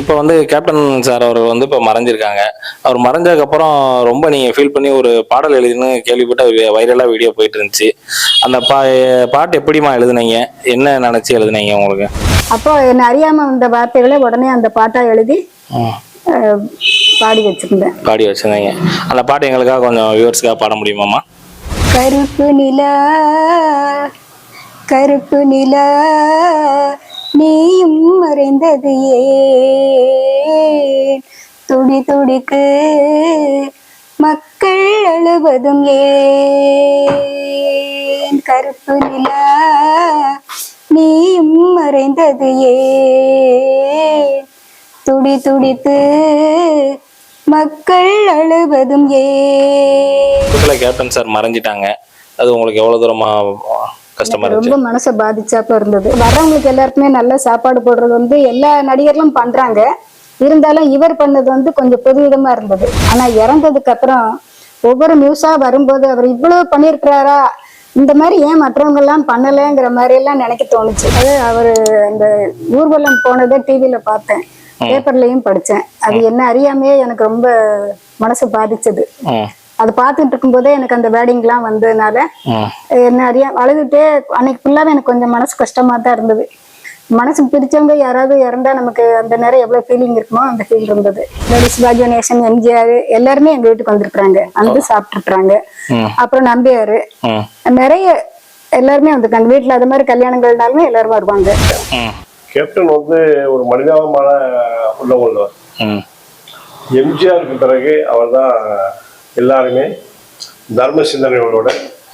இப்போ வந்து captain sir அவர் வந்து இப்போ மறைஞ்சிருக்காங்க. அவர் மறைஞ்சதுக்கப்புறம் ரொம்ப நீங்கள் ஃபீல் பண்ணி ஒரு பாடல் எழுதினு கேள்விப்பட்டு வைரலாக வீடியோ போயிட்டு இருந்துச்சு. அந்த பா பாட்டு எப்படிம்மா எழுதுனீங்க? என்ன நினச்சி எழுதுனீங்க உங்களுக்கு? அப்போ என்னை அறியாம வந்த வார்த்தைகளை உடனே அந்த பாட்டா எழுதி பாடி வச்சிருந்தேன். பாடி வச்சிருந்தீங்க. அந்த பாட்டு எங்களுக்காக கொஞ்சம் வியூவர்ஸ்க்காக பாட முடியுமாம்மா? கருப்பு நிலா கருப்பு நிலா நீயும் மறைந்தது ஏன்? துடி துடிக்கு மக்கள் அழுவதும் ஏன்? கருப்பு நிலா நீயும் மறைந்தது ஏன்? துடி துடித்து மக்கள் அழுவதும் ஏன்? கேப்டன் சார் மறைஞ்சிட்டாங்க. அது உங்களுக்கு எவ்வளோ தூரமா கஷ்டமா இருந்துச்சு. ரொம்ப மனசை பாதிச்சாப்ப இருந்தது. வர்றவங்களுக்கு எல்லாருக்குமே நல்ல சாப்பாடு போடுறது வந்து எல்லா நடிகர்களும் பண்றாங்க. இருந்தாலும் இவர் பண்ணது வந்து கொஞ்சம் புதுவிதமா இருந்தது. ஆனா இறந்ததுக்கு அப்புறம் ஒவ்வொரு நியூஸா வரும்போது அவர் இவ்வளவு பண்ணியிருக்கிறாரா? இந்த மாதிரி ஏன் மற்றவங்க எல்லாம் பண்ணலைங்கிற மாதிரி எல்லாம் நினைக்க தோணுச்சு. அது அவர் அந்த ஊர்வலம் போனதை டிவியில பார்த்தேன். பேப்பர்லயும் படிச்சேன். அது என்ன அறியாமையே எனக்கு ரொம்ப மனசு பாதிச்சது. அது பார்த்துட்டு இருக்கும்போதே எனக்கு அந்த வேர்டிங்லாம் வந்ததுனால அறியா அழுதுட்டே அன்னைக்கு ஃபுல்லாவே எனக்கு கொஞ்சம் மனசு கஷ்டமா தான் இருந்தது. மனசு பிடிச்சவங்க யாராவது இறந்தா நமக்கு அந்த நேரம் எவ்வளவு ஃபீலிங் இருக்குமோ அந்த ஃபீல் இருந்தது. லேடி சிவாஜி கணேசன் எம்ஜிஆர் எல்லாருமே எங்க வீட்டுக்கு வந்திருக்கிறாங்க. வந்து சாப்பிட்டுருக்குறாங்க. அப்புறம் நம்பியாரு. நிறைய எல்லாருமே வந்திருக்காங்க. வீட்டுல அது மாதிரி கல்யாணங்கள்னாலுமே எல்லாரும் வருவாங்க. கேப்டன் வந்து ஒரு மனிதாபமான உள்ளவங்க எம்ஜிஆருக்கு பிறகு அவர் தான் எல்லாருமே தர்ம சிந்தனைகளோட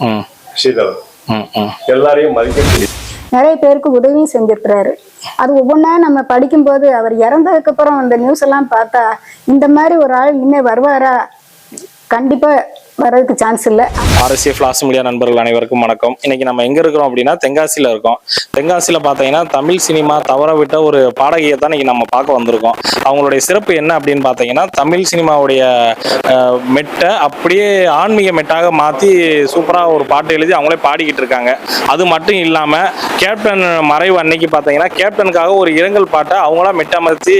ம். செய்தவர் ம் ம். எல்லாரையும் மதிக்கக்கூடிய நிறைய பேருக்கு உதவியும் செஞ்சிருக்கிறாரு. அது ஒவ்வொன்றா நம்ம படிக்கும்போது அவர் இறந்ததுக்கு அப்புறம் அந்த நியூஸ் எல்லாம் பார்த்தா இந்த மாதிரி ஒரு ஆள் இனிமே வருவாரா? கண்டிப்பா வர்றதுக்கு சான்ஸ் இல்லை. அரசியல் ஃபிளாஸ் மீடியா நண்பர்கள் அனைவருக்கும் வணக்கம். இன்னைக்கு நம்ம எங்க இருக்கிறோம் அப்படின்னா தென்காசியில இருக்கோம். தென்காசியில பாத்தீங்கன்னா தமிழ் சினிமா தவற விட்ட ஒரு பாடகியை தான் இன்னைக்கு நம்ம பார்க்க வந்திருக்கோம். அவங்களுடைய சிறப்பு என்ன அப்படின்னு பாத்தீங்கன்னா தமிழ் சினிமாவுடைய மெட்டை அப்படியே ஆன்மீக மெட்டாக மாத்தி சூப்பரா ஒரு பாட்டு எழுதி அவங்களே பாடிக்கிட்டு இருக்காங்க. அது மட்டும் இல்லாம கேப்டன் மறைவு அன்னைக்கு பாத்தீங்கன்னா கேப்டனுக்காக ஒரு இரங்கல் பாட்டை அவங்களா மெட்டமர்த்தி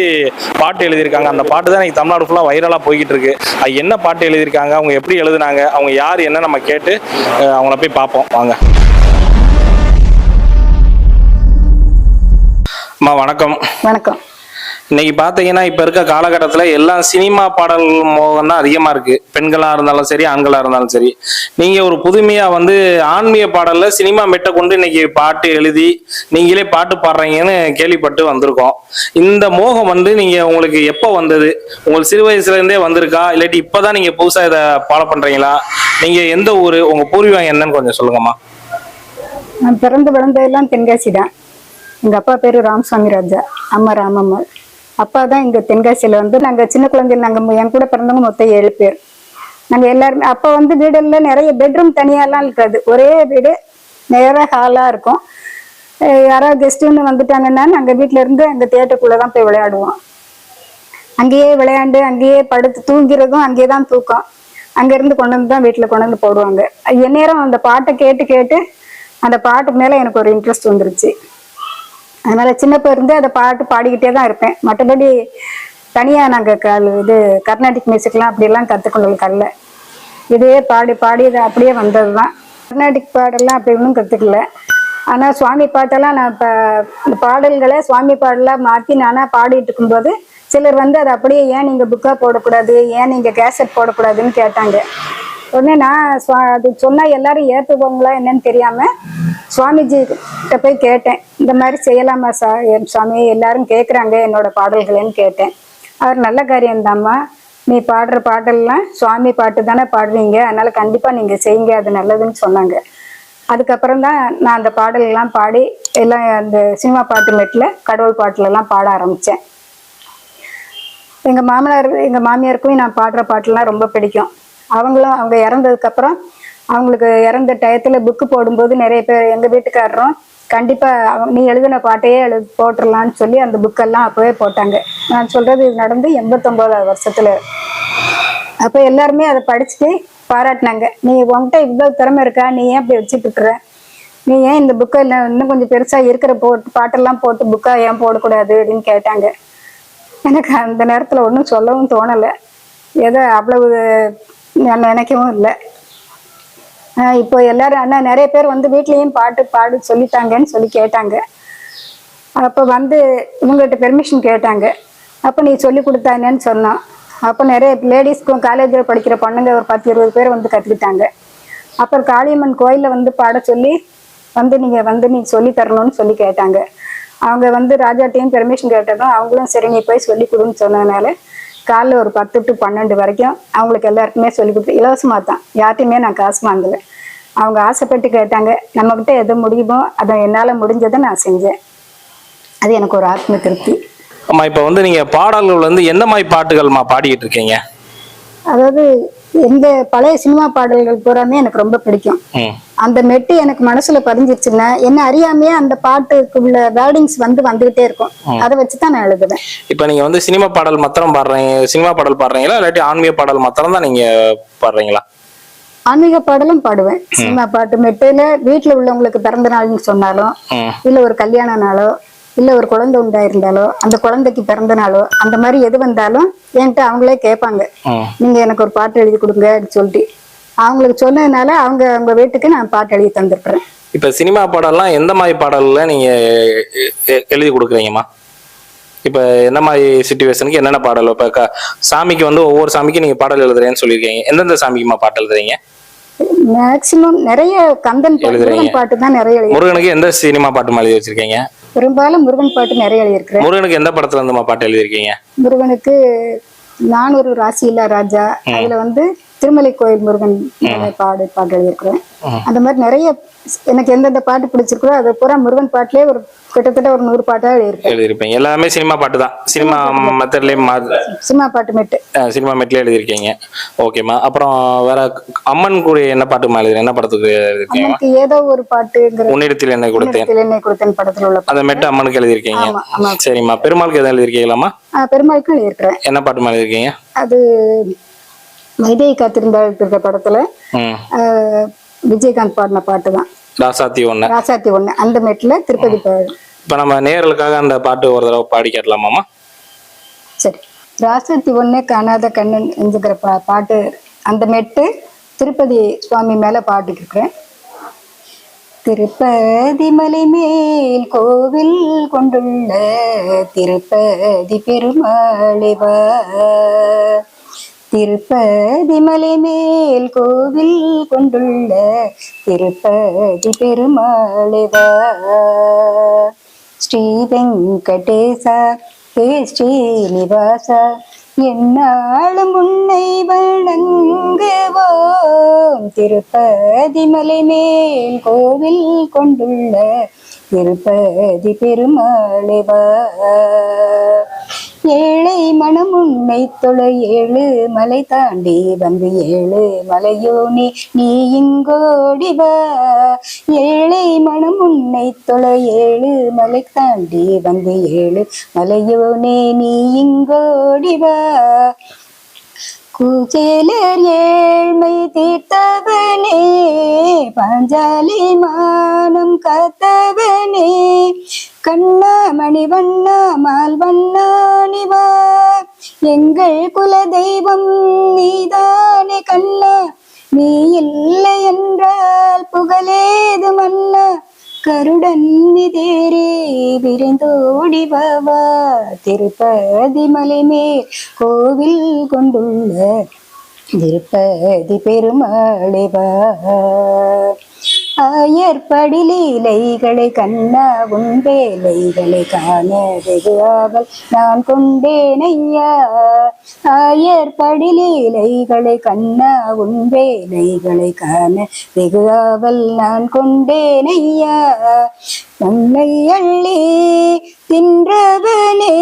பாட்டு எழுதியிருக்காங்க. அந்த பாட்டு தான் இன்னைக்கு தமிழ்நாடு ஃபுல்லா வைரலா போய்கிட்டு இருக்கு. அது என்ன பாட்டு எழுதியிருக்காங்க? அவங்க எப்படி எழுதுனாங்க? அவங்க யார் என்ன நம்ம கேட்டு அவங்கள போய் பார்ப்போம் வாங்க. அம்மா வணக்கம். வணக்கம். இன்னைக்கு பார்த்தீங்கன்னா இப்போ இருக்க காலகட்டத்தில் எல்லாம் சினிமா பாடல் மோகம் தான் அதிகமாக இருக்கு. பெண்களாக இருந்தாலும் சரி ஆண்களாக இருந்தாலும் சரி. நீங்கள் ஒரு புதுமையாக வந்து ஆன்மீக பாடலில் சினிமா மெட்டை கொண்டு இன்னைக்கு பாட்டு எழுதி நீங்களே பாட்டு பாடுறீங்கன்னு கேள்விப்பட்டு வந்திருக்கோம். இந்த மோகம் வந்து நீங்கள் உங்களுக்கு எப்போ வந்தது? உங்களுக்கு சிறு வயசுலேருந்தே வந்திருக்கா? இல்லாட்டி இப்போ தான் நீங்கள் புதுசாக இதை ஃபாலோ பண்ணுறீங்களா நீங்கள் எந்த ஊர்? உங்கள் பூர்வீகம் என்னன்னு கொஞ்சம் சொல்லுங்கம்மா. நான் பிறந்து வளர்ந்ததெல்லாம் தென்காசி தான் எங்க அப்பா பேரு ராமசாமி ராஜா. அம்மா ராமம்மாள். அப்பா தான் இங்க தென்காசியில வந்து நாங்க சின்ன குழந்தைகள் நாங்கள் என் கூட பிறந்தவங்க மொத்தம் ஏழு பேர். நாங்க எல்லாருமே அப்போ வந்து வீடுல நிறைய பெட்ரூம் தனியாலாம் இருக்காது. ஒரே வீடு நேராக ஹாலா இருக்கும். யாராவது கெஸ்ட்டுன்னு வந்துட்டாங்கன்னா நாங்கள் வீட்ல இருந்து அந்த தேட்டருக்குள்ளே தான் போய் விளையாடுவோம். அங்கேயே விளையாண்டு அங்கேயே படுத்து தூங்கிறதும் அங்கேயே தான் தூக்கம். அங்க இருந்து கொண்டு வந்து தான் வீட்டுல கொண்டு வந்து போடுவாங்க. எந்நேரம் அந்த பாட்டை கேட்டு கேட்டு அந்த பாட்டுக்கு மேல எனக்கு ஒரு இன்ட்ரெஸ்ட் வந்துருச்சு. அதனால சின்னப்ப இருந்து அதை பாட்டு பாடிக்கிட்டே தான் இருப்பேன். மற்றபடி தனியாக நாங்கள் கல் இது கர்நாடிக் மியூசிக்லாம் அப்படியெல்லாம் கத்துக்கொள்ள கல்ல. இதே பாடி பாடி இது அப்படியே வந்தது தான் கர்நாடிக் பாடெல்லாம் அப்படி ஒன்றும் கற்றுக்கல ஆனால் சுவாமி பாட்டெல்லாம் நான் இப்போ இந்த பாடல்களை சுவாமி பாடலாக மாற்றி நானாக பாடிட்டு இருக்கும்போது சிலர் வந்து அதை அப்படியே ஏன் நீங்கள் புக்காக போடக்கூடாது ஏன் நீங்கள் கேசட் போடக்கூடாதுன்னு கேட்டாங்க. உடனே நான் அது சொன்னால் எல்லாரும் ஏற்றுக்கோங்களா என்னன்னு தெரியாமல் சுவாமிஜி கிட்ட போய் கேட்டேன். இந்த மாதிரி செய்யலாமா சா என் சுவாமி எல்லாரும் கேட்குறாங்க என்னோட பாடல்களேன்னு கேட்டேன். அவர் நல்ல காரியம்தாம்மா. நீ பாடுற பாடல்லாம் சுவாமி பாட்டு தானே பாடுவீங்க. அதனால கண்டிப்பாக நீங்கள் செய்யுங்க அது நல்லதுன்னு சொன்னாங்க. அதுக்கப்புறம் தான் நான் அந்த பாடல்கள்லாம் பாடி எல்லாம் அந்த சினிமா பாட்டு மெட்டில் கடவுள் பாட்டுலலாம் பாட ஆரம்பித்தேன் எங்கள் மாமனார் எங்கள் மாமியாருக்கும் நான் பாடுற பாட்டுலாம் ரொம்ப பிடிக்கும். அவங்களும் அவங்க இறந்ததுக்கப்புறம் அவங்களுக்கு இறந்த டயத்தில் புக்கு போடும்போது நிறைய பேர் எங்கள் வீட்டுக்காரரும் கண்டிப்பாக அவங்க நீ எழுதின பாட்டையே எழு போட்டுடலான்னு சொல்லி அந்த புக்கெல்லாம் அப்போவே போட்டாங்க. நான் சொல்கிறது இது நடந்து எண்பத்தொம்போதாவது வருஷத்தில். அப்போ எல்லாருமே அதை படிச்சுட்டு பாராட்டினாங்க. நீ உன்கிட்ட இவ்வளோ திறமை இருக்கா? நீ ஏன் இப்படி வச்சுட்டு இருக்கிற? நீ ஏன் இந்த புக்கை இன்னும் கொஞ்சம் பெருசாக இருக்கிற போட்டு பாட்டெல்லாம் போட்டு புக்கா ஏன் போடக்கூடாது? அப்படின்னு கேட்டாங்க. எனக்கு அந்த நேரத்தில் ஒன்றும் சொல்லவும் தோணலை. ஏதோ அவ்வளவு நான் நினைக்கவும் இல்லை. இப்போ எல்லாரும் அண்ணா நிறைய பேர் வந்து வீட்லேயும் பாட்டு பாடு சொல்லித்தாங்கன்னு சொல்லி கேட்டாங்க. அப்போ வந்து இவங்ககிட்ட பெர்மிஷன் கேட்டாங்க. அப்போ நீ சொல்லி கொடுத்தானேன்னு சொன்னான். அப்போ நிறைய லேடிஸ்க்கும் காலேஜில் படிக்கிற பொண்ணுங்க ஒரு பத்து இருபது பேர் வந்து கற்றுக்கிட்டாங்க அப்புறம் காளியம்மன் கோயிலில் வந்து பாட சொல்லி வந்து நீங்கள் வந்து நீ சொல்லி தரணும்னு சொல்லி கேட்டாங்க. அவங்க வந்து ராஜாட்டையும் பெர்மிஷன் கேட்டதும் அவங்களும் சரி நீ போய் சொல்லி கொடுன்னு சொன்னதுனால காலைல ஒரு பத்து டு பன்னெண்டு வரைக்கும் அவங்களுக்கு எல்லாருக்குமே சொல்லி கொடுத்து இலவசமாக தான். யார்ட்டையுமே நான் காசு வாங்கலை. அவங்க ஆசைப்பட்டு கேட்டாங்க நம்மக்கிட்ட எது முடியுமோ அதை என்னால் முடிஞ்சதை நான் செஞ்சேன். அது எனக்கு ஒரு ஆத்ம திருப்தி. அம்மா இப்போ வந்து நீங்க பாடல்கள் வந்து எந்த மாதிரி பாட்டுகள்மா பாடிக்கிட்டு இருக்கீங்க? அதாவது எந்த பழைய சினிமா பாடல்கள் பூராமே எனக்கு ரொம்ப பிடிக்கும். அந்த மெட்டு எனக்கு மனசுல பதிஞ்சிருச்சுன்னா என்ன அறியாமையே அந்த பாட்டுக்கு உள்ள வேர்டிங்ஸ் வந்து வந்துகிட்டே இருக்கும். அதை வச்சு தான் நான் எழுதுவேன். இப்போ நீங்க வந்து சினிமா பாடல் மாத்திரம் பாடுறீங்க சினிமா பாடல் பாடுறீங்களா இல்லாட்டி ஆன்மீக பாடல் மாத்திரம் தான் நீங்க பாடுறீங்களா? ஆன்மீக பாடலும் பாடுவேன். சினிமா பாட்டு மெட்டுல வீட்டுல உள்ளவங்களுக்கு பிறந்த நாள்னு சொன்னாலும் இல்ல ஒரு கல்யாண நாளோ இல்ல ஒரு குழந்தை உண்டாயிருந்தாலோ அந்த குழந்தைக்கு பிறந்த நாளோ அந்த மாதிரி எது வந்தாலும் என்கிட்ட அவங்களே கேட்பாங்க. நீங்க எனக்கு ஒரு பாட்டு எழுதி கொடுங்க அப்படின்னு சொல்லிட்டு. அவங்களுக்கு சொன்னதுனால அவங்க அவங்க வீட்டுக்கு நான் பாட்டு எழுதி தந்துடுறேன் இப்போ சினிமா பாடல்லாம் எந்த மாதிரி பாடல்ல நீங்க எழுதி கொடுக்குறீங்கம்மா? இப்போ எந்த மாதிரி சுச்சுவேஷனுக்கு என்னென்ன பாடல்? இப்போ சாமிக்கு வந்து ஒவ்வொரு சாமிக்கும் நீங்க பாடல் எழுதுறேன்னு சொல்லியிருக்கீங்க. எந்தெந்த சாமிக்குமா பாட்டு எழுதுறீங்க? மேக்சிமம் நிறைய கந்தன் பாட்டு, தான் நிறைய முருகனுக்கு எந்த சினிமா பாட்டு எழுதி வச்சிருக்கீங்க? பெரும்பாலும் முருகன் பாட்டு நிறைய எழுதியிருக்கிறேன். முருகனுக்கு எந்த படத்துல இருந்துமா பாட்டு எழுதியிருக்கீங்க? முருகனுக்கு நான் ஒரு ராசியில்லா ராஜா. அதுல வந்து திருமலை கோயில் முருகன் பாடு பாட்டு எழுதியிருக்கிறேன். அந்த மாதிரி நிறைய எனக்கு எந்தெந்த பாட்டு பிடிச்சிருக்கோ அது பூரா முருகன் பாட்டுலயே ஒரு கிட்டத்தட்ட ஒரு நூறு பாட்டா எழுதியிருக்கேன் எழுதியிருப்பீங்க. எல்லாமே சினிமா பாட்டு தான். சினிமா மெத்தட்லேயும் சினிமா பாட்டு மெட்டு. சினிமா மெட்ல எழுதியிருக்கீங்க. ஓகேம்மா அப்புறம் வேற அம்மன் கூட என்ன பாட்டுமா எழுதுறீங்க? என்ன படத்துக்கு எழுதியிருக்கீங்க? அம்மனுக்கு ஏதோ ஒரு பாட்டுங்கிற உன்னிடத்தில் என்ன கொடுத்தேன். என்னை கொடுத்தேன் படத்துல உள்ள பாட்டு. அந்த மெட்டு அம்மனுக்கு எழுதியிருக்கீங்க. சரிம்மா. பெருமாளுக்கு எதாவது எழுதியிருக்கீங்களாம்மா? ஆஹ் பெருமாளுக்கும் எழுதியிருக்கிறேன். என்ன பாட்டுமா எழுதியிருக்கீங்க? அது மைதேவி காத்திருந்தாள் இருக்கிற படத்துல. விஜயகாந்த் பாடின பாட்டு தான் ராசாத்தி ஒன்று ராசாத்தி ஒண்ணு. அந்த மெட்டுல திருப்பதி பாடு. இப்போ நம்ம நேயர்களுக்காக அந்த பாட்டு ஒரு தடவை பாடி கேட்கலாமாம்மா? சரி. ராசாத்தி ஒண்ணே காணாத கண்ணன் என்கிற பா பாட்டு. அந்த மெட்டு திருப்பதி சுவாமி மேல பாட்டுக்கு இருக்கிறேன் திருப்பதி மலை மேல் கோவில் கொண்டுள்ள திருப்பதி பெருமாளிவா திருப்பதி மலை மேல் கோவில் கொண்டுள்ள திருப்பதி பெருமாளிவா. ஸ்ரீ வெங்கடேசா ஹே ஸ்ரீனிவாசா என்னாலும் உன்னை வணங்குவோம். திருப்பதி மலை மேல் கோவில் கொண்டுள்ள திருப்பதி பெருமாளிவா. ஏழை மனம் உன்னை தொழ ஏழு. மலை தாண்டி வந்து ஏழு. மலையோனி நீ இங்கோடி வா ஏழை மனம் உன்னை தொழ ஏழு. மலை தாண்டி வந்து ஏழு. மலையோனே நீ இங்கோடி வா குச்சேலர் ஏழ்மை தீர்த்தவனே பஞ்சாலி மானம் கத்தவனே. கண்ணா மணி வண்ணா மால் வண்ணா நிவா எங்கள் குல தெய்வம் நீதானே கண்ணா. நீ இல்லை என்றால் புகழேது மன்னா கருடன் தேரே விரைந்தோடி வாவா திருப்பதி மலை கோவில் கொண்டுள்ள திருப்பதி பெருமாளிவா ஏற்படிலீலைகளை கண்ண உன் வேலைகளை காண வெகு நான் கொண்டேன் ஐயா. ஆயர்படிலீலைகளை கண்ணா உன் வேலைகளை காண வெகு ஆவல் நான் கொண்டேன் ஐயா. நம்மை அள்ளி தின்றவனே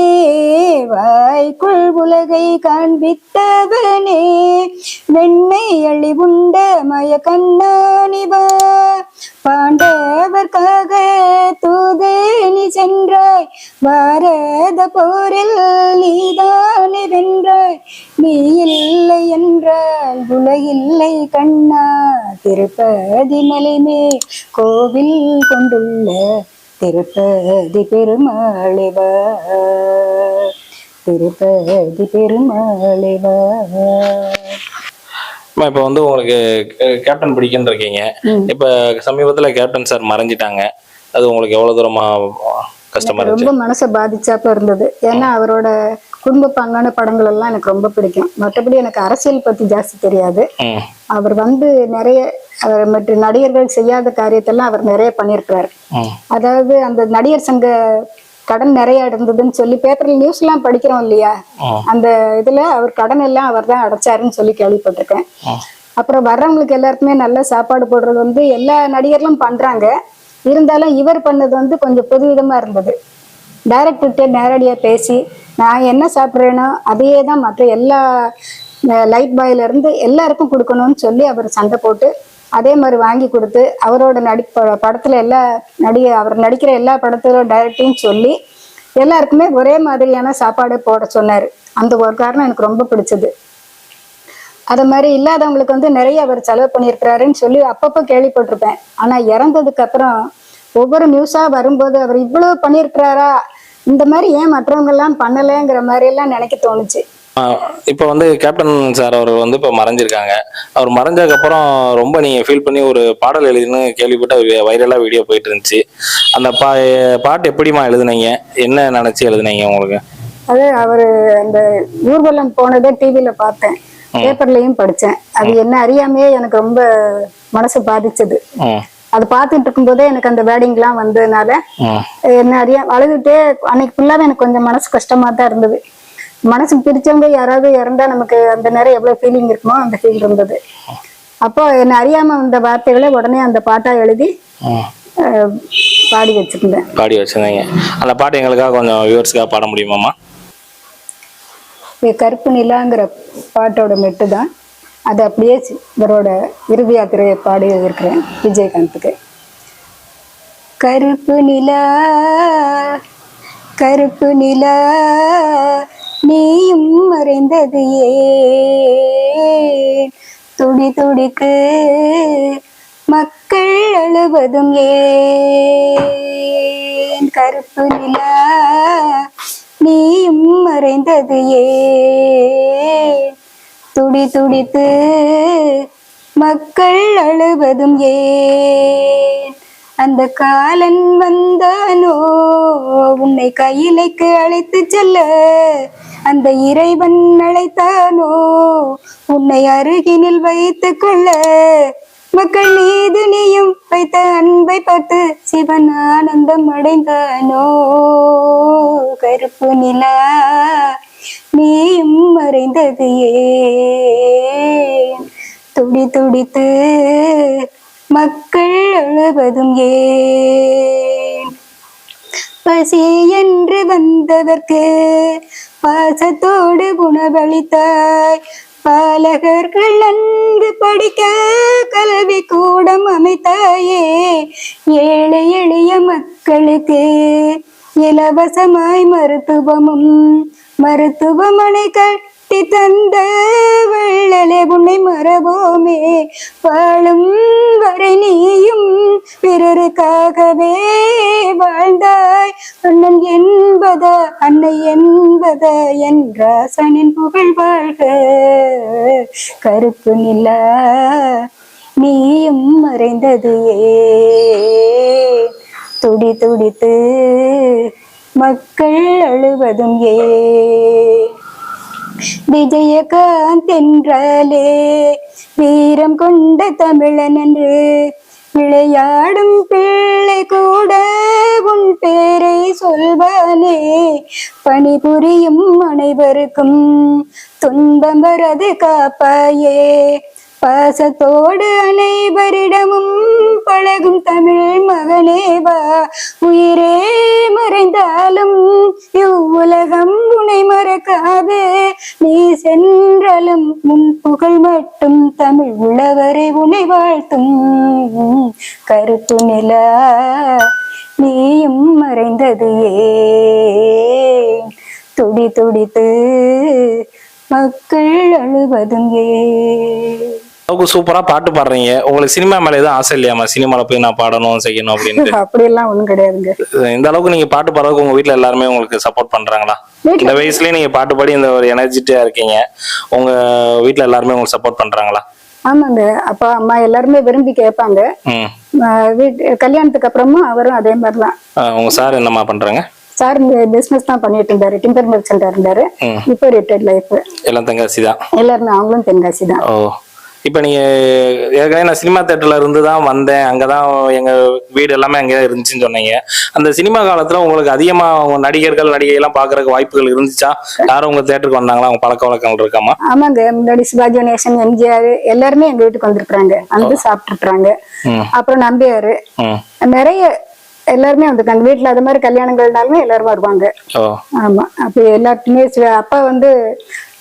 வாய்க்குள் உலகை காண்பித்தவனே. வெண்மை அள்ளி உண்ட மய கண்ணானிவா பாண்டவர்க்காக தூதே நீ சென்றாய் பாரத போரில் நீதானே வென்றாய் நீ இல்லை என்றால் உலகில்லை கண்ணா. திருப்பதி மலைமே கோவில் கொண்டுள்ள திருப்பதி பெருமாளிவா. திருப்பதி பெருமாளிவா. இப்ப வந்து உங்களுக்கு கேப்டன் பிடிக்குன்னு இருக்கீங்க. இப்ப சமீபத்துல கேப்டன் சார் மறைஞ்சிட்டாங்க. அது உங்களுக்கு எவ்வளவு தூரமா கஷ்டமா ரொம்ப மனசை பாதிச்சாப்ப இருந்தது. ஏன்னா அவரோட குடும்ப பாங்கான படங்கள் எல்லாம் எனக்கு ரொம்ப பிடிக்கும். மற்றபடி எனக்கு அரசியல் பத்தி ஜாஸ்தி தெரியாது. அவர் வந்து நிறைய அவர் மற்ற நடிகர்கள் செய்யாத காரியத்தெல்லாம் அவர் நிறைய பண்ணியிருக்கிறாரு. அதாவது அந்த நடிகர் சங்க கடன் நிறைய இருந்ததுன்னு சொல்லி பேப்பர்ல நியூஸ் எல்லாம் படிக்கிறோம் இல்லையா. அந்த இதுல அவர் கடன் எல்லாம் அவர் தான் அடைச்சாருன்னு சொல்லி கேள்விப்பட்டிருக்கேன். அப்புறம் வர்றவங்களுக்கு எல்லாருக்குமே நல்ல சாப்பாடு போடுறது வந்து எல்லா நடிகர்களும் பண்றாங்க இருந்தாலும் இவர் பண்ணது வந்து கொஞ்சம் புதுவிதமா இருந்தது டைரக்டர்கிட்ட நேரடியா பேசி நான் என்ன சாப்பிட்றேனோ அதையே தான் மற்ற எல்லா லைட் பாயில இருந்து எல்லாருக்கும் கொடுக்கணும்னு சொல்லி அவர் சண்டை போட்டு அதே மாதிரி வாங்கி கொடுத்து அவரோட நடி படத்தில் படத்துல எல்லா நடிக அவர் நடிக்கிற எல்லா படத்துல டைரக்டையும் சொல்லி எல்லாருக்குமே ஒரே மாதிரியான சாப்பாடு போட சொன்னார். அந்த ஒரு காரணம் எனக்கு ரொம்ப பிடிச்சது. அது மாதிரி இல்லாதவங்களுக்கு வந்து நிறைய அவர் செலவு பண்ணியிருக்கிறாருன்னு சொல்லி அப்பப்போ கேள்விப்பட்டிருப்பேன். ஆனால் இறந்ததுக்கு அப்புறம் ஒவ்வொரு நியூஸாக வரும்போது அவர் இவ்வளோ பண்ணியிருக்கிறாரா? இந்த மாதிரி ஏன் மற்றவங்கெல்லாம் பண்ணலைங்கிற மாதிரியெல்லாம் நினைக்க தோணுச்சு. இப்ப வந்து கேப்டன் சார் அவர் வந்து இப்ப மறைஞ்சிருக்காங்க. அவர் மறைஞ்சதுக்கு அப்புறம் ரொம்ப நீங்க ஃபீல் பண்ணி ஒரு பாடல் எழுதினு கேள்விப்பட்ட வைரலா வீடியோ போயிட்டு இருந்துச்சு. அந்த பா பாட்டு எப்படிமா எழுதுனீங்க? என்ன நினைச்சு எழுதுனீங்க உங்களுக்கு? அது அவர் அந்த ஊர்வலம் போனதை டிவியில பார்த்தேன். பேப்பர்லயும் படிச்சேன். அது என்ன அறியாமையே எனக்கு ரொம்ப மனசு பாதிச்சது. அது பார்த்துட்டு இருக்கும்போதே எனக்கு அந்த வேர்டிங்லாம் வந்ததுனால என்ன அறியா அழுதுட்டே அன்னைக்கு ஃபுல்லாவே எனக்கு கொஞ்சம் மனசு கஷ்டமா தான் இருந்தது. மனசு பிடிச்சவங்க யாராவது இறந்தா நமக்கு அந்த நேரம் எவ்வளவு ஃபீலிங் இருக்குமோ அந்த ஃபீல் இருந்தது. அப்போ என்ன அறியாம வந்த வார்த்தைகளை உடனே அந்த பாட்டா எழுதி பாடி வச்சிருந்தேன். பாடி வச்சிருந்தீங்க. அந்த பாட்டு எங்களுக்காக கொஞ்சம் வியூவர்ஸ்க்காக பாட முடியுமாம்மா? கருப்பு நிலாங்கிற பாட்டோட மெட்டு தான். அது அப்படியே இவரோட இறுதி யாத்திரையை பாடி இருக்கிறேன் விஜயகாந்துக்கு கருப்பு நிலா கருப்பு நிலா நீயும் மறைந்தது ஏன்? துடி துடிக்கு மக்கள் அழுவதும் ஏன்? கருப்பு நிலா நீயும் மறைந்தது ஏன்? துடி துடித்து மக்கள் அழுவதும் ஏன்? அந்த காலன் வந்தானோ? உன்னை கையிலைக்கு அழைத்து செல்ல அந்த இறைவன் அழைத்தானோ? உன்னை அருகினில் வைத்துக் கொள்ள மக்கள் மீது நீயும் வைத்த அன்பை பார்த்து சிவன் ஆனந்தம் அடைந்தானோ? கருப்பு நிலா நீயும் மறைந்தது ஏன்? துடி துடித்து மக்கள் அழுவதும் ஏன்? பசி என்று வந்தவர்க்கு பாசத்தோடு உணவளித்தாய் பாலகர்கள் நன்கு படிக்க கல்வி கூடம் அமைத்தாயே. ஏழை எளிய மக்களுக்கு இலவசமாய் மருத்துவமும் மருத்துவமனைகள் கட்டி தந்த வள்ளலே உன்னை மறவோமே. வாழும் வரை நீயும் பிறருக்காகவே வாழ்ந்தாய். அண்ணன் என்பதா அன்னை என்பதா என் ராசனின் புகழ் வாழ்க. கருப்பு நிலா நீயும் மறைந்தது ஏன் துடி துடித்து மக்கள் அழுவதும் ஏ. விஜயகாந்தென்றாலே வீரம் கொண்ட தமிழன் என்று விளையாடும் பிள்ளை கூட உன் பேரை சொல்வானே. பணிபுரியும் அனைவருக்கும் துன்பம் வரது காப்பாயே. பாசத்தோடு அனைவரிடமும் பழகும் தமிழ் மகனே வா உயிரே மறைந்தாலும் இவ்வுலகம் உனை மறக்காது. நீ சென்றாலும் உன் புகழ் மட்டும் தமிழ் உழவரை உனை வாழ்த்தும். கருப்பு நிலா நீயும் மறைந்தது ஏன் துடி துடித்து மக்கள் அழுவதுங்கே அளவுக்கு சூப்பரா பாட்டு பாடுறீங்க. உங்களுக்கு சினிமா மேல எதுவும் ஆசை இல்லையாமா சினிமால போய் நான் பாடணும் செய்யணும் அப்படின்ட்டு. அப்படியெல்லாம் ஒண்ணும் கிடையாதுங்க. இந்த அளவுக்கு நீங்க பாட்டு பாடுறதுக்கு உங்க வீட்ல எல்லாருமே உங்களுக்கு சப்போர்ட் பண்றாங்களா? இந்த வயசுலயே நீங்க பாட்டு பாடி இந்த ஒரு எனர்ஜிட்டியா இருக்கீங்க. உங்க வீட்ல எல்லாருமே உங்களுக்கு சப்போர்ட் பண்றாங்களா? ஆமாங்க. அப்பா அம்மா எல்லாருமே விரும்பி கேட்பாங்க. கல்யாணத்துக்கு அப்புறமும் அவரும் அதே மாதிரி தான் ஆஹ் உங்க சார் என்னம்மா பண்றாங்க? சார் இந்த பிசினஸ் தான் பண்ணிட்டு இருந்தாரு. டிம்பர் மெர்ச்சண்டா இருந்தாரு. இப்போ ரிட்டையர்ட் லைஃப் எல்லாம் தங்காசி தான் எல்லாருமே அவங்களும் தென்காசி தான் ஓ. இப்போ நீங்க ஏற்கனவே நான் சினிமா தேட்டர்ல இருந்து தான் வந்தேன். அங்கதான் எங்க வீடு எல்லாமே அங்கே இருந்துச்சுன்னு சொன்னீங்க. அந்த சினிமா காலத்துல உங்களுக்கு அதிகமா உங்க நடிகர்கள் நடிகை எல்லாம் பாக்குறதுக்கு வாய்ப்புகள் இருந்துச்சா? யாரும் உங்க தேட்டருக்கு வந்தாங்களா? அவங்க பழக்க வழக்கங்கள் இருக்காமா? ஆமாங்க. முன்னாடி சிவாஜி கணேசன் எம்ஜிஆர் எல்லாருமே எங்க வீட்டுக்கு வந்திருக்கிறாங்க. வந்து சாப்பிட்டுருக்காங்க ம். அப்புறம் நம்பியாரு நிறைய எல்லாருமே வந்திருக்காங்க. வீட்டுல அது மாதிரி கல்யாணங்கள்னாலுமே எல்லாரும் வருவாங்க. ஆமா. அப்ப எல்லாருக்குமே அப்பா வந்து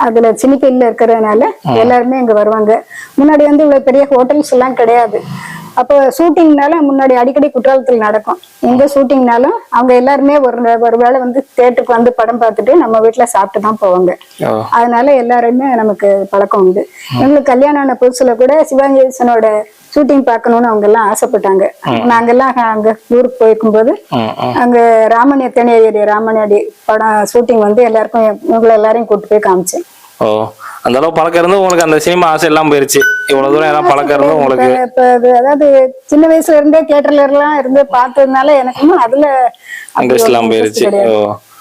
அதுல சினிப்பையில இருக்கிறதுனால எல்லாருமே இங்க வருவாங்க. முன்னாடி வந்து இவ்வளவு பெரிய ஹோட்டல்ஸ் எல்லாம் கிடையாது. அப்போ ஷூட்டிங்னால முன்னாடி அடிக்கடி குற்றாலத்தில் நடக்கும். எங்க ஷூட்டிங்னாலும் அவங்க எல்லாருமே ஒரு ஒரு வேளை வந்து தேட்டருக்கு வந்து படம் பார்த்துட்டு நம்ம வீட்டுல சாப்பிட்டு தான் போவாங்க. அதனால எல்லாருமே நமக்கு பழக்கம் உண்டு. எங்களுக்கு கல்யாணம் ஆன புதுசுல கூட சிவாஜி ஷூட்டிங் பார்க்கணும்னு அவங்க எல்லாம் ஆசைப்பட்டாங்க நாங்கெல்லாம் அங்க ஊருக்கு போயிருக்கும்போது ம் ம். அங்க ராமன் எத்தனை ராமனடி படம் ஷூட்டிங் வந்து எல்லாருக்கும் இவங்களை எல்லாரையும் கூட்டு போய் காமிச்சேன். ஓ அந்த அளவு பழக்கம் இருந்து உங்களுக்கு அந்த சினிமா ஆசை எல்லாம் போயிருச்சு. இவ்வளவு தூரம் எல்லாம் பழக்கம் இருந்து உங்களுக்கு? அதாவது சின்ன வயசுல இருந்தே தியேட்டர்ல எல்லாம் இருந்து பார்த்ததுனால எனக்கும் அதுல இன்ட்ரெஸ்ட் எல்லாம் போயிருச்சு. ஓ.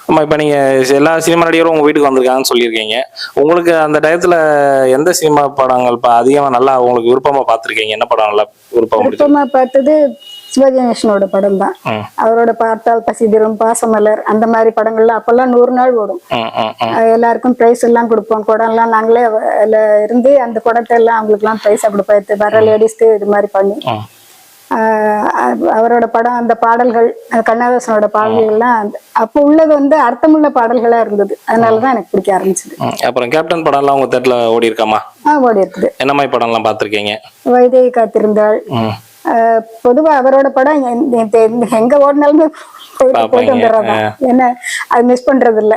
ஆமா இப்ப நீங்க எல்லா சினிமா நடிகரும் உங்க வீட்டுக்கு வந்திருக்காங்கன்னு சொல்லியிருக்கீங்க. உங்களுக்கு அந்த டயத்துல எந்த சினிமா படங்கள் இப்ப அதிகமா நல்லா உங்களுக்கு விருப்பமா பார்த்திருக்கீங்க? என்ன படம் நல்லா விருப்பம் பிடிச்சது விருப்பமா பார்த்தது சிவாஜி கணேசனோட படம் தான் அவரோட பார்த்தால் பசிதிரும் பாசமலர் அந்த மாதிரி படங்கள்ல அப்பெல்லாம் நூறு நாள் ஓடும். எல்லாருக்கும் பிரைஸ் எல்லாம் கொடுப்போம். குடம் எல்லாம் நாங்களே இருந்து அந்த குடத்தை எல்லாம் அவங்களுக்கு எல்லாம் பிரைஸா கொடுப்போம். இது வர லேடிஸ்க்கு இது மாதிரி பண்ணி. அவரோட படம் அந்த பாடல்கள் கண்ணதாசனோட பாடல்கள் எல்லாம் அந்த- அப்போ உள்ளது வந்து அர்த்தமுள்ள பாடல்களா இருந்தது. அதனாலதான் எனக்கு பிடிக்க ஆரம்பிச்சது. அப்புறம் கேப்டன் படம்லாம் உங்க தேட்டர்ல ஓடி இருக்காமா ஓடி இருக்குது என்ன மாதிரி படம்லாம் பார்த்திருக்கீங்க? வைதேகி காத்திருந்தாள். பொதுவா அவரோட படம் எங்க ஓடினாலுமே போயிட்டு போயிட்டு பார்ப்பீங்க. வந்துடுறதான் என்ன அது மிஸ் பண்றது இல்ல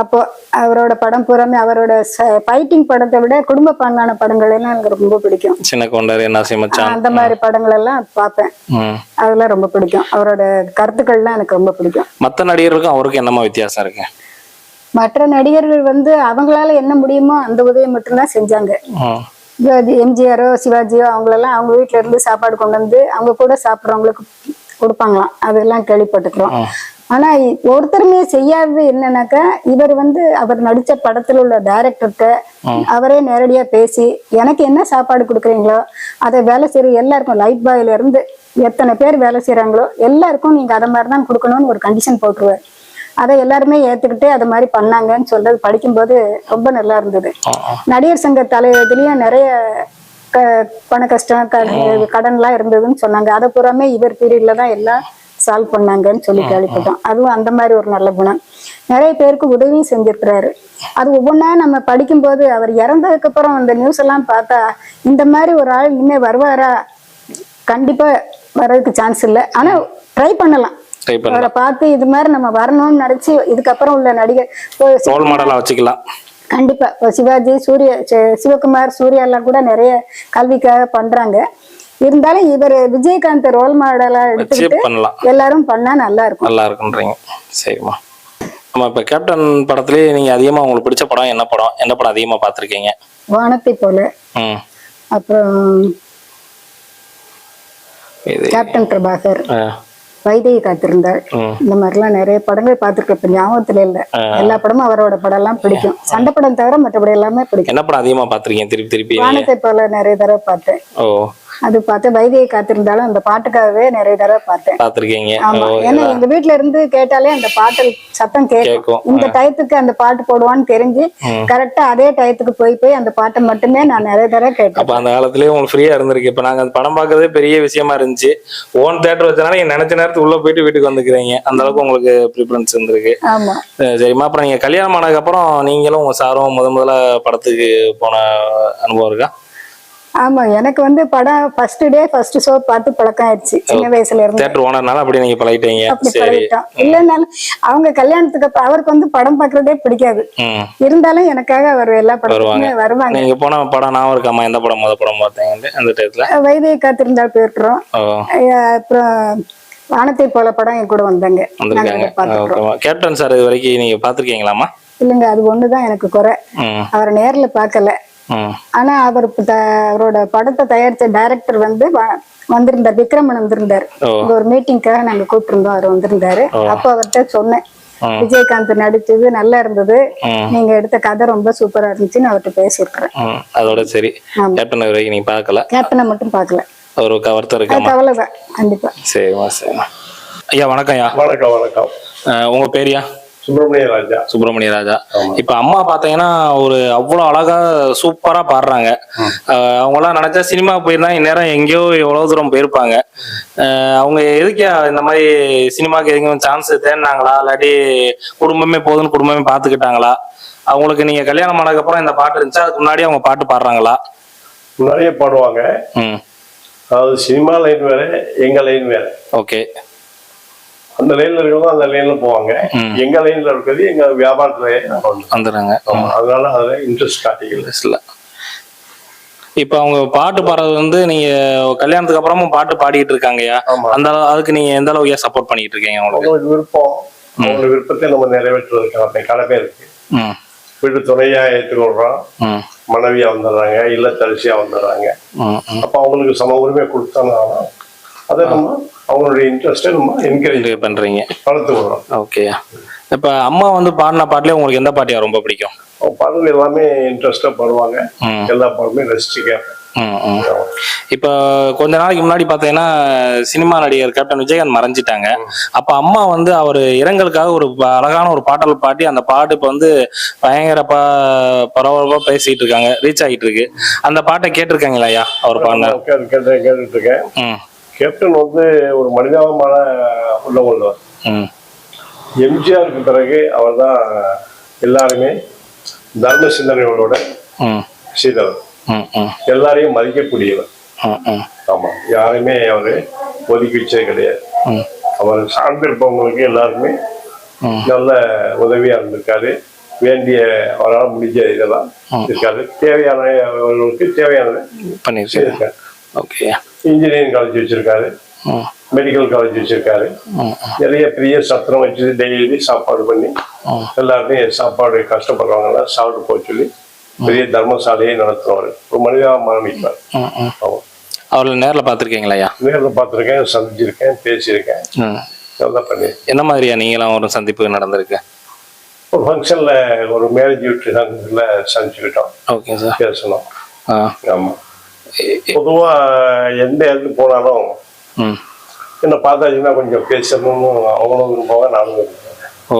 அப்போ அவரோட படம் பூராமே அவரோட ஃபைட்டிங் படத்தை விட குடும்ப பாங்கான படங்கள் எல்லாம் எனக்கு ரொம்ப பிடிக்கும். சின்ன கொண்டாரு என்ன அந்த மாதிரி படங்கள் எல்லாம் பார்ப்பேன். அதெல்லாம் ரொம்ப பிடிக்கும். அவரோட கருத்துக்கள்லாம் எனக்கு ரொம்ப பிடிக்கும். மத்த நடிகருக்கும் அவருக்கும் என்னமா வித்தியாசம் இருக்கு? மற்ற நடிகர்கள் வந்து அவங்களால என்ன முடியுமோ அந்த உதவி மட்டும்தான் செஞ்சாங்க. எம்ஜிஆரோ சிவாஜியோ அவங்களெல்லாம் அவங்க வீட்ல இருந்து சாப்பாடு கொண்டு வந்து அவங்க கூட சாப்பிட்றவங்களுக்கு கொடுப்பாங்களாம். அதெல்லாம் கேள்விப்பட்டுக்கிறோம். ஆனா ஒருத்தருமே செய்யாதது என்னன்னாக்கா இவர் வந்து அவர் நடிச்ச படத்துல உள்ள டைரக்டர்கிட்ட அவரே நேரடியா பேசி எனக்கு என்ன சாப்பாடு கொடுக்குறீங்களோ அதை வேலை செய்யற எல்லாருக்கும் லைட் பாயில இருந்து எத்தனை பேர் வேலை செய்றாங்களோ எல்லாருக்கும் நீங்க அதை மாதிரி தான் கொடுக்கணும்னு ஒரு கண்டிஷன் போட்டுருவார். அதை எல்லாருமே ஏத்துக்கிட்டு அது மாதிரி பண்ணாங்கன்னு சொல்றது படிக்கும்போது ரொம்ப நல்லா இருந்தது. நடிகர் சங்க தலைவர்களையும் நிறைய க- பண கஷ்டம் க- கடன்லாம் இருந்ததுன்னு சொன்னாங்க. அதை பூராமே இவர் பீரியட்ல தான் எல்லாம் சால்வ் பண்ணாங்கன்னு சொல்லி கேள்விப்பட்டோம். அதுவும் அந்த மாதிரி ஒரு நல்ல குணம். நிறைய பேருக்கு உதவியும் செஞ்சிருக்கிறாரு. அது ஒவ்வொன்றா நம்ம படிக்கும்போது அவர் இறந்ததுக்கு அப்புறம் அந்த நியூஸ் எல்லாம் பார்த்தா இந்த மாதிரி ஒரு ஆள் இனிமே வருவாரா? கண்டிப்பா வர்றதுக்கு சான்ஸ் இல்லை. ஆனா ட்ரை பண்ணலாம். அவரை பார்த்து இது மாதிரி நம்ம வரணும்னு நினைச்சு இதுக்கப்புறம் உள்ள நடிகர் வச்சுக்கலாம். கண்டிப்பா. இப்போ சிவாஜி சூர்யா சிவகுமார் சூர்யா எல்லாம் கூட நிறைய கல்விக்காக பண்றாங்க. இருந்தாலும் இவர் விஜயகாந்த் ரோல் மாடலா எடுத்துக்கிட்டு எல்லாரும் பண்ணா நல்லா இருக்கும். நல்லா இருக்குன்றீங்க சரிம்மா. ஆமா இப்ப கேப்டன் படத்துலயே நீங்க அதிகமா உங்களுக்கு பிடிச்ச படம் என்ன படம்? என்ன படம் அதிகமா பார்த்திருக்கீங்க? வானத்தை போல. அப்புறம் கேப்டன் பிரபாகர் வைதேகி காத்திருந்தாள். இந்த மாதிரிலாம் நிறைய படங்கள் பார்த்திருக்கேன். இப்ப ஞாபகத்துல இல்ல. எல்லா படமும் அவரோட படம் எல்லாம் பிடிக்கும். சண்டை படம் தவிர மற்றபடி எல்லாமே பிடிக்கும். என்ன படம் அதிகமா பார்த்திருக்கீங்க? திருப்பி திருப்பி? வானத்தை போல நிறைய தடவை பார்த்தேன். ஓ. அது பார்த்து வைதேகி காத்திருந்தாலும் அந்த பாட்டுக்காகவே நிறைய தடவை பார்த்தேன். பார்த்திருக்கீங்க. ஏன்னா எங்க வீட்ல இருந்து கேட்டாலே அந்த பாட்டல் சத்தம் கேட்கும். இந்த டயத்துக்கு அந்த பாட்டு போடுவான்னு தெரிஞ்சு கரெக்டா அதே டயத்துக்கு போய் போய் அந்த பாட்டை மட்டுமே நான் நிறைய தடவை கேட்டேன். அப்ப அந்த காலத்திலேயே உங்களுக்கு ஃப்ரீயா இருந்திருக்கு. இப்ப நாங்க அந்த படம் பார்க்கறதே பெரிய விஷயமா இருந்துச்சு. ஓன் தேட்டர் வச்சனால நீங்க நினைச்ச நேரத்துக்கு உள்ள போயிட்டு வீட்டுக்கு வந்துக்கிறீங்க. அந்த அளவுக்கு உங்களுக்கு ப்ரிஃபரன்ஸ் இருந்திருக்கு. சரிம்மா. அப்புறம் நீங்க கல்யாணம் ஆனதுக்கு அப்புறம் நீங்களும் உங்க சாரும் முத முதல்ல படத்துக்கு போன அனுபவம் இருக்கா? ஆமா எனக்கு வந்து படம் ஃபர்ஸ்ட் டே ஃபர்ஸ்ட் ஷோ பார்த்து பழக்கம் ஆயிடுச்சு. சின்ன வயசுல இருந்து. தேட்டர் ஓனர்னால அப்படி நீங்க பழகிட்டீங்க. அப்படி பழகிட்டோம். இல்லைன்னாலும் அவங்க கல்யாணத்துக்கு அப்புறம் அவருக்கு வந்து படம் பார்க்கறதே பிடிக்காது. இருந்தாலும் எனக்காக அவர் எல்லா. படத்துக்குமே வருவாங்க. நீங்க போன படம் நான் இருக்காமா எந்த படம் முத படம் பார்த்தீங்க அந்த டயத்துல? வைத்திய காத்திருந்தால் போயிருக்கிறோம். அப்புறம் வானத்தை போல படம் என் கூட வந்தாங்க. கேப்டன் சார் இது வரைக்கும் நீங்க பாத்திருக்கீங்களாமா இல்லைங்க அது ஒண்ணுதான் எனக்கு குறை. அவரை நேர்ல பார்க்கல. ம் ஆனா அவர் அவரோட படத்தை தயாரிச்ச டைரக்டர் வந்து வ- வந்திருந்தார். விக்ரமன் வந்திருந்தார். ஒரு மீட்டிங்காக நாங்க கூப்பிட்டிருந்தோம். அவர் வந்திருந்தாரு. அப்போ அவர்கிட்ட சொன்னேன். விஜயகாந்த் நடிச்சது நல்லா இருந்தது. நீங்க எடுத்த கதை ரொம்ப சூப்பரா இருந்துச்சுன்னு அவர்கிட்ட பேசியிருக்கிறேன். அதோட சரி. கேப்டன் நீங்க பார்க்கல. கேப்டனை மட்டும் பார்க்கல. ஒரு கவர்த்தம் அது இருக்காமா கவலைதான். கண்டிப்பா. சரிம்மா சரிம்மா. ஐயா வணக்கம் ஐயா. வணக்கம் வணக்கம். உங்க பேரியா சுப்பிரமணிய ராஜா. சுப்பிரமணிய ராஜா. இப்ப அம்மா பாத்தீங்கன்னா ஒரு அவ்வளவு அழகா சூப்பரா பாடுறாங்க. அவங்க எல்லாம் நினைச்சா சினிமா போயிருந்தா இந்நேரம் எங்கேயோ எவ்வளவு தூரம் போயிருப்பாங்க. அவங்க எதுக்கு இந்த மாதிரி சினிமாக்கு எதுக்கும் சான்ஸ் தேடினாங்களா? இல்லாட்டி குடும்பமே போதுன்னு குடும்பமே பாத்துக்கிட்டாங்களா? அவங்களுக்கு நீங்க கல்யாணம் ஆனதுக்கு அப்புறம் இந்த பாட்டு இருந்துச்சா? அதுக்கு முன்னாடி அவங்க பாட்டு பாடுறாங்களா? நிறைய பாடுவாங்க. அதாவது சினிமா லைன் வேற எங்க லைன் வேற. ஓகே அந்த லைன்ல இருக்கிறவங்க அந்த லைன்ல போவாங்க. எங்க லைன்ல இருக்கிறது எங்க வியாபாரத்துல வந்துடுறாங்க. அதனால அதுல இன்ட்ரெஸ்ட் காட்டிக்கல. இல்ல. இப்ப அவங்க பாட்டு பாடுறது வந்து நீங்க கல்யாணத்துக்கு அப்புறமும் பாட்டு பாடிட்டு இருக்காங்கயா அந்த அதுக்கு நீங்க எந்த அளவுக்கு சப்போர்ட் பண்ணிட்டு இருக்கீங்க அவங்களுக்கு? விருப்பம். அவங்களோட விருப்பத்தை நம்ம நிறைவேற்றுவதற்கான கடமை இருக்கு. வீட்டு துணையா ஏற்றுக்கொள்றோம் மனைவியா வந்துடுறாங்க இல்லத்தரசியா வந்துடுறாங்க. அப்ப அவங்களுக்கு சம உரிமை கொடுத்தோம்னா அதை நம்ம அவங்களுடைய இன்ட்ரெஸ்ட்டை நம்ம என்கரேஜ் இது பண்றீங்க. வளர்த்து விடுறோம் ஓகே இப்ப அம்மா வந்து பாடின பாட்டுலயே உங்களுக்கு எந்த பாட்டியா ரொம்ப பிடிக்கும்? பாடல் எல்லாமே இன்ட்ரெஸ்டா பாடுவாங்க. எல்லா பாடலுமே ரசிச்சு கேட்பேன் இப்ப கொஞ்ச நாளைக்கு முன்னாடி பாத்தீங்கன்னா சினிமா நடிகர் கேப்டன் விஜயகாந்த் மறைஞ்சிட்டாங்க. அப்ப அம்மா வந்து அவர் இரங்கலுக்காக ஒரு அழகான ஒரு பாடல் பாடி அந்த பாட்டு இப்ப வந்து பயங்கர ப பரபரப்பா பேசிட்டு இருக்காங்க. ரீச் ஆகிட்டு இருக்கு. அந்த பாட்டை கேட்டிருக்காங்களா ஐயா அவர் பாடினார் கேட்டு கேப்டன் வந்து ஒரு மனிதாபமான உள்ளவங்க ம். எம்ஜிஆருக்கு பிறகு அவர் தான் எல்லாருமே தர்ம சிந்தனைகளோட செய்தவர். ம் ம். எல்லாரையும் மதிக்கக்கூடியவர். ஆமா. யாருமே அவரு ஒதுக்கி வச்சது கிடையாது. ம். அவர் சார்ந்திருப்பவங்களுக்கு எல்லாருமே. நல்ல உதவியா இருந்திருக்காரு. வேண்டிய அவரால் முடிஞ்ச இதெல்லாம் இருக்காரு. தேவையானவர்களுக்கு தேவையானதை பண்ணிருக்கேன் செய்திருக்காரு. ஓகே இன்ஜினியரிங் காலேஜ் வச்சிருக்காரு. மெடிக்கல் காலேஜ் வச்சிருக்காரு. நிறைய பெரிய சத்திரம் வச்சு டெய்லி சாப்பாடு பண்ணி. எல்லாருமே சாப்பாடு கஷ்டப்படுறவங்க சாப்பிட்டு போக சொல்லி பெரிய தர்மசாலையை நடத்துவாரு. ஒரு மனிதாபமான மீட்பார் ம் ம் ஆமாம் அவரை நேரில் பார்த்துருக்கீங்களா ஐயா? நேரில் பார்த்துருக்கேன் சந்திச்சிருக்கேன் பேசியிருக்கேன். நல்லா பண்ணி. என்ன மாதிரியா நீங்களாம் ஒரு சந்திப்பு நடந்திருக்கு? ஒரு ஃபங்க்ஷன்ல ஒரு மேரேஜ் வீட்டு சங்கத்தில் சந்திச்சுக்கிட்டோம். Okay sir. பேசணும். ஆமாம் பொதுவா எந்த இடத்துக்கு போனாலும் என்ன பார்த்தாச்சுன்னா கொஞ்சம் பேசணும்னு அவங்களும் விரும்புவாங்க நானும் விரும்புவேன். ஓ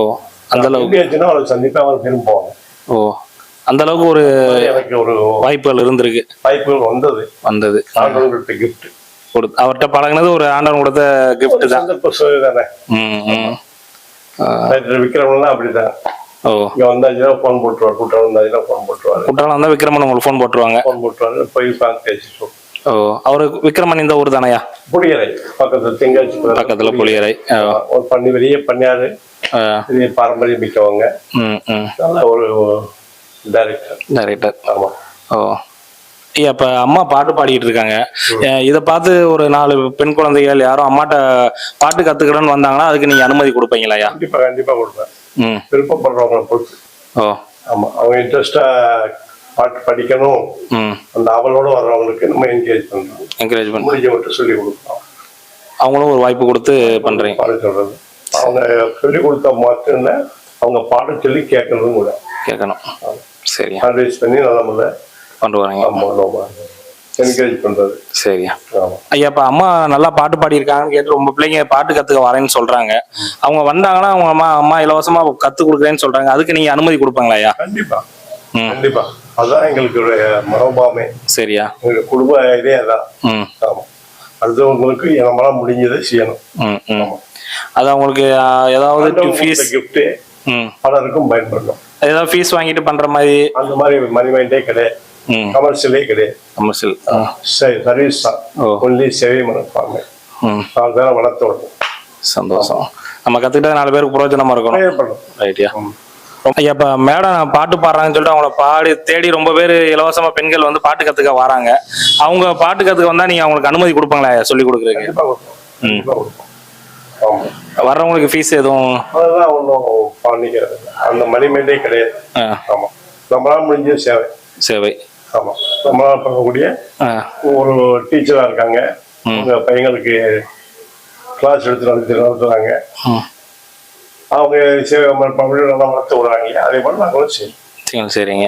அந்த அளவுக்கு? அவளை சந்திப்பா அவர் விரும்புவாங்க ஓ அந்த அளவுக்கு ஒரு எனக்கு ஒரு வாய்ப்புகள் இருந்திருக்கு. வாய்ப்புகள் வந்தது. வந்தது. ஆண்டவங்கள்ட்ட கிஃப்ட் கொடு அவர்கிட்ட பழகுனது ஒரு ஆண்டவன் கொடுத்த கிஃப்ட் தான். சந்தர்ப்ப சூழ்நிலை தானே விக்ரம்லாம் அப்படிதான். இங்க வந்தாச்சுன்னா ஃபோன் போட்டுருவார். கூட்டம் வந்தாச்சுன்னா ஃபோன் போட்டுருவாரு. குற்றாலம் வந்தால் விக்ரமன் உங்களுக்கு ஃபோன் போட்டுருவாங்க. ஃபோன் போட்டுருவாரு. போய் பார்த்து பேசிட்டு ஓ அவரு விக்ரமன் இந்த ஊர் தானையா? புளியரை. பக்கத்துல தெங்காச்சி பக்கத்துல புளியரை. ஒரு பண்ணி பெரிய பண்ணியாரு பெரிய பாரம்பரியம் மிக்கவங்க. ம் ம். நல்ல ஒரு டைரக்டர் டைரக்டர் ஆமா. ஓ. அம்மா பாட்டு பாடிட்டு இருக்காங்க. இதை பார்த்து ஒரு நாலு பெண் குழந்தைகள் யாரும் அம்மாட்ட பாட்டு கத்துக்கிறேன்னு வந்தாங்கன்னா அதுக்கு நீங்க அனுமதி கொடுப்பீங்களா கண்டிப்பா கண்டிப்பா கொடுப்பேன். விருப்பப்படுறவங்களை பொறுத்து. ஆமா அவங்க இன்ட்ரெஸ்டா பாட்டு படிக்கணும். அந்த அவளோட வர்றவங்களுக்கு நம்ம என்கரேஜ் பண்றோம். என்கரேஜ் பண்ண மட்டும் சொல்லி கொடுப்போம். அவங்களும் ஒரு வாய்ப்பு கொடுத்து பண்றீங்க. பாட சொல்றது. அவங்க சொல்லி கொடுத்தா இல்ல அவங்க பாட சொல்லி கேட்கறதும் கூட. கேட்கணும். சரியா. அட்வைஸ் பண்ணி நல்ல முறை கொண்டு வரீங்க. ஆமா என்கரேஜ் பண்றது. சரியா ஐயா இப்ப அம்மா நல்லா பாட்டு பாடியிருக்காங்கன்னு கேட்டு ரொம்ப பிள்ளைங்க பாட்டு கத்துக்க வரேன்னு சொல்றாங்க. அவங்க வந்தாங்கன்னா அவங்க அம்மா அம்மா இலவசமா கத்து கொடுக்குறேன்னு சொல்றாங்க. அதுக்கு நீங்க அனுமதி கொடுப்பாங்களா ஐயா? கண்டிப்பா. கண்டிப்பா. அதான் எங்களுக்கு மனோபாவமே. சரியா. எங்களுக்கு குடும்ப இதே அதான். ஆமா. அடுத்தவங்களுக்கு நம்மளால முடிஞ்சதை செய்யணும். அது அவங்களுக்கு ஏதாவது ஃபீஸ் கிஃப்ட் பலருக்கும் பயன்படணும். ஏதாவது ஃபீஸ் வாங்கிட்டு பண்ற மாதிரி? அந்த மாதிரி மணி மைண்டே கிடையாது. கமர்ஷியலே கிடையாது. கமர்ஷியல் சர்வீஸ் தான். ஒன்லி சேவை மனப்பான்மை ம். நாலு பேரை வளர்த்து விடணும் சந்தோஷம். நம்ம கத்துக்கிட்டா நாலு பேருக்கு பிரயோஜனமா இருக்கணும். பயப்படணும் ரைட்யா ம். ஐயா இப்ப மேடம் பாட்டு பாடுறாங்கன்னு சொல்லிட்டு அவங்கள பாடி தேடி ரொம்ப பேர் இலவசமா பெண்கள் வந்து பாட்டு கத்துக்க வராங்க. அவங்க பாட்டு கத்துக்க வந்தா நீங்க அவங்களுக்கு அனுமதி கொடுப்பாங்களா சொல்லி ஆமா. வர்றவங்களுக்கு ஃபீஸ் எதுவும்? அதெல்லாம் ஒன்றும் பண்ணிக்கிறது. அந்த மணிமேண்டே கிடையாது. ஆ, ஆமா. நம்மளால முடிஞ்ச சேவை. சேவை. ஆமா. நம்மளால பார்க்கக்கூடிய ஒரு டீச்சரா இருக்காங்க. உங்க பையங்களுக்கு கிளாஸ் எடுத்து நடத்தி நடத்துறாங்க. ம். அவங்க சேவை மனப்பான்மையோட நல்லா வளர்த்து விடுறாங்க இல்லையா? அதே போல நாங்களும் சரி, சரிங்க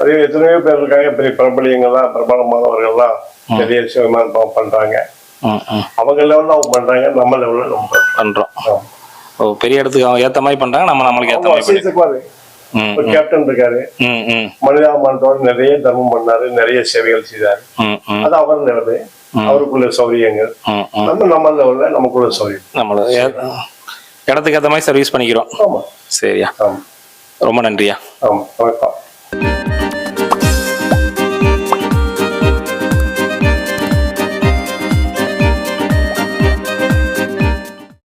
அதே எத்தனையோ பேர் இருக்காங்க. பெரிய பிரபலியங்கள்லாம் பிரபலமானவர்கள்லாம் நிறைய சேவை மனப்பான்மை பண்றாங்க. அவங்க லெவலில் அவங்க பண்றாங்க. நம்ம லெவலில் நம்ம பண்றோம். பெரிய இடத்துக்கு அவங்க ஏத்த மாதிரி பண்றாங்க. நம்ம நம்மளுக்கு ஏத்த அவங்க மாதிரி ஒரு கேப்டன் இருக்காரு. மனிதாபிமானத்தோட நிறைய தர்மம் பண்ணாரு நிறைய சேவைகள் செய்தாரு. அது அவர் லெவலு அவருக்குள்ள சௌரியங்கள். நம்ம நம்ம லெவல்ல நமக்குள்ள சௌரியம். நம்மள இடத்துக்கு ஏத்த மாதிரி சர்வீஸ் பண்ணிக்கிறோம். ஆமா. சரியா. ரொம்ப நன்றியா. ஆமா.